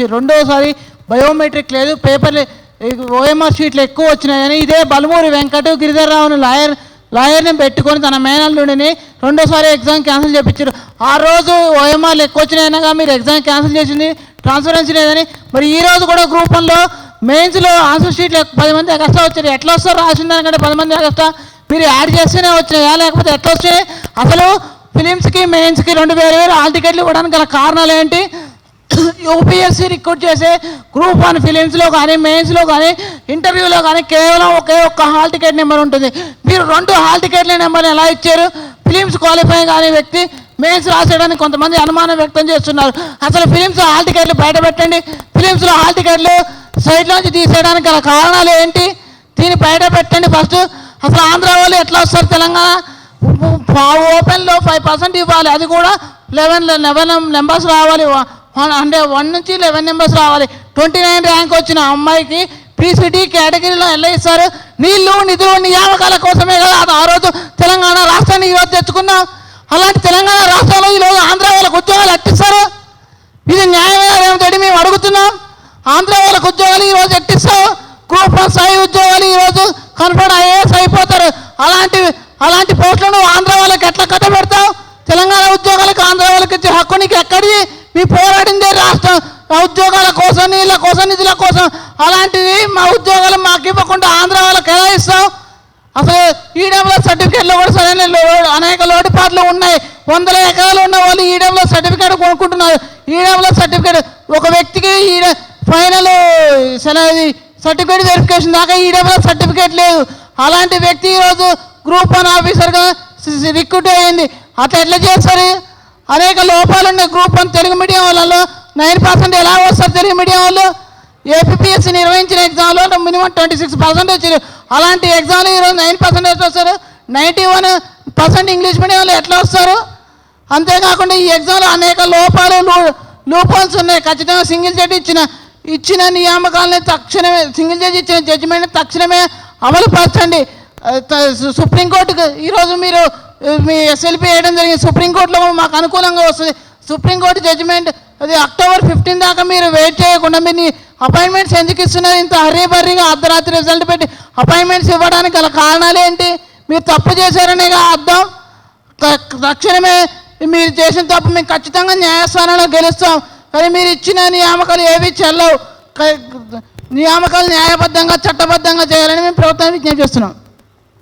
ఇచ్చి రెండోసారి బయోమెట్రిక్ లేదు పేపర్లు ఓఎంఆర్ షీట్లు ఎక్కువ వచ్చినాయని ఇదే బలమూరి వెంకట గిరిధర్రావుని లాయర్ లాయర్ని పెట్టుకొని తన మేనల్లుడిని రెండోసారి ఎగ్జామ్ క్యాన్సిల్ చేయించారు ఆ రోజు ఓఎంఆర్లు ఎక్కువ వచ్చినాయనగా మీరు ఎగ్జామ్ క్యాన్సిల్ చేసింది ట్రాన్స్పరెన్సీ లేదని. మరి ఈ రోజు కూడా గ్రూప్ వన్లో మెయిన్స్లో ఆన్సర్ షీట్లు పది మంది ఎక్స్ట్రా వచ్చారు. ఎట్లా వస్తారు రాసిన దానికంటే పది మంది ఎక్స్ట్రా మీరు యాడ్ చేస్తేనే వచ్చినాయా? లేకపోతే ఎట్లా వచ్చినాయి అసలు ఫిలిమ్స్కి మెయిన్స్కి రెండు వేరు వేరు ఆల్ టికెట్లు ఇవ్వడానికి గల కారణాలు ఏంటి? యూపీఎస్సీ రిక్రూట్ చేసే గ్రూప్ వన్ ఫిలిమ్స్లో కానీ మెయిన్స్లో కానీ ఇంటర్వ్యూలో కానీ కేవలం ఒకే ఒక్క హాల్ టికెట్ నెంబర్ ఉంటుంది. మీరు రెండు హాల్ టికెట్ల నెంబర్ ఎలా ఇచ్చారు? ఫిలిమ్స్ క్వాలిఫై కాని వ్యక్తి మెయిన్స్ రాసేయడానికి కొంతమంది అనుమానం వ్యక్తం చేస్తున్నారు. అసలు ఫిలిమ్స్ హాల్ టికెట్లు బయట పెట్టండి. ఫిలిమ్స్లో హాల్ టికెట్లు సైట్లోంచి తీసేయడానికి గల కారణాలు ఏంటి? దీన్ని బయట పెట్టండి ఫస్ట్. అసలు ఆంధ్ర వాళ్ళు ఎట్లా వస్తారు? తెలంగాణ ఓపెన్లో ఫైవ్ పర్సెంట్ ఇవ్వాలి. అది కూడా లెవెన్ లెవెన్ నెంబర్స్ రావాలి. అంటే వన్ నుంచి లెవెన్ నెంబర్స్ రావాలి. ట్వంటీ నైన్ ర్యాంక్ వచ్చిన అమ్మాయికి ప్రీసిటీ కేటగిరీలో ఎలా ఇస్తారు? నీళ్ళు నిధులు నియామకాల కోసమే కదా అది ఆ రోజు తెలంగాణ రాష్ట్రాన్ని ఈరోజు తెచ్చుకున్నాం. అలాంటి తెలంగాణ రాష్ట్రంలో ఈరోజు ఆంధ్ర వాళ్ళకు ఉద్యోగాలు ఎట్టిస్తారు? ఇది న్యాయమైన ఏమిటంటే మేము అడుగుతున్నాం. ఆంధ్ర వాళ్ళకు ఉద్యోగాలు ఈరోజు ఎట్టిస్తావు? గ్రూప్ వన్ స్థాయి ఉద్యోగాలు ఈరోజు కన్ఫర్మ్ ఐఏఎస్ అయిపోతారు. అలాంటి అలాంటి పోస్టులు ఆంధ్ర వాళ్ళకి ఎట్లా కథ పెడతావు తెలంగాణ ఉద్యోగాలకు ఆంధ్ర వాళ్ళకి ఇచ్చే హక్కు నీకు ఎక్కడిది మీ పోరాడిందే రాష్ట్రం. ఉద్యోగాల కోసం నీళ్ళ కోసం నిధుల కోసం అలాంటివి మా ఉద్యోగాలు మాకు ఇవ్వకుండా ఆంధ్ర వాళ్ళకి ఎలా ఇస్తాం అసలు ఈడబ్ల్యూ సర్టిఫికేట్లో కూడా సరైన అనేక లోటుపాట్లు ఉన్నాయి. వందల ఎకరాలు ఉన్న వాళ్ళు ఈడబ్ల్యూ సర్టిఫికేట్ కొనుక్కుంటున్నారు. ఈడబ్ల్యూ సర్టిఫికేట్ ఒక వ్యక్తికి ఈడ ఫైనల్ సర్టిఫికేట్ వెరిఫికేషన్ దాకా ఈడబ్ల్యూ సర్టిఫికేట్ లేదు. అలాంటి వ్యక్తి ఈరోజు గ్రూప్ వన్ ఆఫీసర్గా రిక్రూట్ అయ్యింది అట్లా ఎట్లా చేస్తారు? అనేక లోపాలున్న గ్రూప్ వన్ తెలుగు మీడియం వాళ్ళలో నైన్ పర్సెంట్ ఎలా వస్తారు తెలుగు మీడియం వాళ్ళు? ఏపీఎస్సీ నిర్వహించిన ఎగ్జామ్లో మినిమం ట్వంటీ సిక్స్ పర్సెంట్ వచ్చారు అలాంటి ఎగ్జామ్లో ఈరోజు నైన్ పర్సెంటేజ్ వస్తారు. Ninety one percent English medium వాళ్ళు ఎట్లా వస్తారు? అంతేకాకుండా ఈ ఎగ్జామ్లో అనేక లోపాలు లూపాల్స్ ఉన్నాయి. ఖచ్చితంగా సింగిల్ జడ్జి ఇచ్చిన ఇచ్చిన నియామకాలని తక్షణమే సింగిల్ జడ్జి ఇచ్చిన జడ్జిమెంట్ తక్షణమే అమలు పరచండి. సుప్రీంకోర్టుకు ఈరోజు మీరు మీ ఎస్ఎల్పి వేయడం జరిగింది. సుప్రీంకోర్టులో మాకు అనుకూలంగా వస్తుంది. సుప్రీంకోర్టు జడ్జిమెంట్ అది అక్టోబర్ ఫిఫ్టీన్ దాకా మీరు వెయిట్ చేయకుండా మీరు అపాయింట్మెంట్స్ ఎందుకు ఇస్తున్నారు? ఇంత హరీ బర్రీగా అర్ధరాత్రి రిజల్ట్ పెట్టి అపాయింట్మెంట్స్ ఇవ్వడానికి గల కారణాలు ఏంటి? మీరు తప్పు చేశారనేగా అర్థం. త- తక్షణమే మీరు చేసిన తప్పు మేము ఖచ్చితంగా న్యాయస్థానంలో గెలుస్తాం. కానీ మీరు ఇచ్చిన నియామకాలు ఏవి చెల్లవు. నియామకాలు న్యాయబద్ధంగా చట్టబద్ధంగా చేయాలని మేము ప్రభుత్వాన్ని విజ్ఞప్తి చేస్తున్నాం.